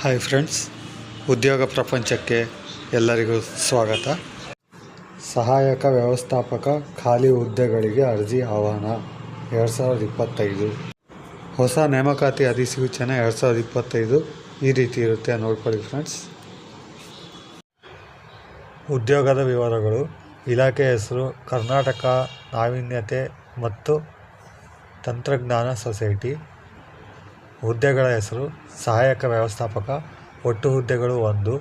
Hi friends ಉದ್ಯೋಗ ಪ್ರಪಂಚಕ್ಕೆ ಎಲ್ಲರಿಗೂ ಸ್ವಾಗತ. ಸಹಾಯಕ ವ್ಯವಸ್ಥಾಪಕ ಖಾಲಿ ಹುದ್ದೆಗಳಿಗೆ ಅರ್ಜಿ ಆಹ್ವಾನ, ಎರಡು ಸಾವಿರದ ಇಪ್ಪತ್ತೈದು. ಹೊಸ ನೇಮಕಾತಿ ಅಧಿಸೂಚನೆ ಎರಡು ಸಾವಿರದ ಇಪ್ಪತ್ತೈದು ಈ ರೀತಿ ಇರುತ್ತೆ ನೋಡ್ಕೊಳ್ಳಿ ಫ್ರೆಂಡ್ಸ್ ಉದ್ಯೋಗದ ವಿವರಗಳು, ಇಲಾಖೆ ಹೆಸರು, ಕರ್ನಾಟಕ ನಾವೀನ್ಯತೆ ಮತ್ತು ತಂತ್ರಜ್ಞಾನ ಸೊಸೈಟಿ. ಹುದ್ದೆಗಳ ಹೆಸರು ಸಹಾಯಕ ವ್ಯವಸ್ಥಾಪಕ, ಒಟ್ಟು ಹುದ್ದೆಗಳು ಒಂದು,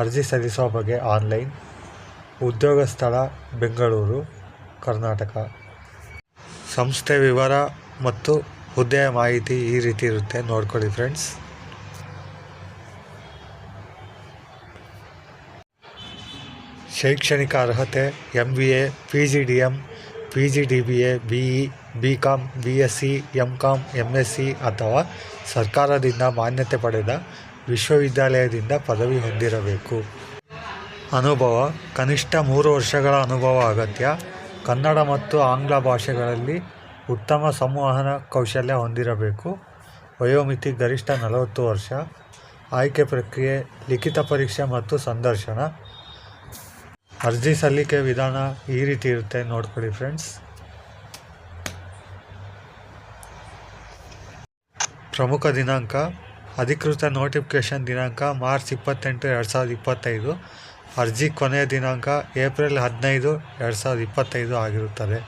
ಅರ್ಜಿ ಸಲ್ಲಿಸುವ ಬಗ್ಗೆ ಆನ್ಲೈನ್, ಉದ್ಯೋಗ ಸ್ಥಳ, ಬೆಂಗಳೂರು, ಕರ್ನಾಟಕ. ಸಂಸ್ಥೆ ವಿವರ ಮತ್ತು ಹುದ್ದೆಯ ಮಾಹಿತಿ ಈ ರೀತಿ ಇರುತ್ತೆ. ನೋಡ್ಕೊಳ್ಳಿ ಫ್ರೆಂಡ್ಸ್. ಶೈಕ್ಷಣಿಕ ಅರ್ಹತೆ M B A P G D M P G D B A B E B com B S C M com M S C ಅಥವಾ ಸರ್ಕಾರದಿಂದ ಮಾನ್ಯತೆ ಪಡೆದ ವಿಶ್ವವಿದ್ಯಾಲಯದಿಂದ ಪದವಿ ಹೊಂದಿರಬೇಕು. ಅನುಭವ, ಕನಿಷ್ಠ ಮೂರು ವರ್ಷಗಳ ಅನುಭವ ಅಗತ್ಯ. ಕನ್ನಡ ಮತ್ತು ಆಂಗ್ಲ ಭಾಷೆಗಳಲ್ಲಿ ಉತ್ತಮ ಸಂವಹನ ಕೌಶಲ್ಯ ಹೊಂದಿರಬೇಕು. ವಯೋಮಿತಿ ಗರಿಷ್ಠ ನಲವತ್ತು ವರ್ಷ. ಆಯ್ಕೆ ಪ್ರಕ್ರಿಯೆ, ಲಿಖಿತ ಪರೀಕ್ಷೆ ಮತ್ತು ಸಂದರ್ಶನ. ಅರ್ಜಿ ಸಲ್ಲಿಕೆ ವಿಧಾನ ಈ ರೀತಿ ಇರುತ್ತೆ. ನೋಡ್ಕೊಳ್ಳಿ ಫ್ರೆಂಡ್ಸ್. ಪ್ರಮುಖ ದಿನಾಂಕ, ಅಧಿಕೃತ ನೋಟಿಫಿಕೇಷನ್ ದಿನಾಂಕ, ಮಾರ್ಚ್ ಇಪ್ಪತ್ತೆಂಟು, ಎರಡು ಸಾವಿರದ ಇಪ್ಪತ್ತೈದು. ಅರ್ಜಿ ಕೊನೆಯ ದಿನಾಂಕ ಏಪ್ರಿಲ್ ಹದಿನೈದು, ಎರಡು ಸಾವಿರದ ಇಪ್ಪತ್ತೈದು ಆಗಿರುತ್ತದೆ.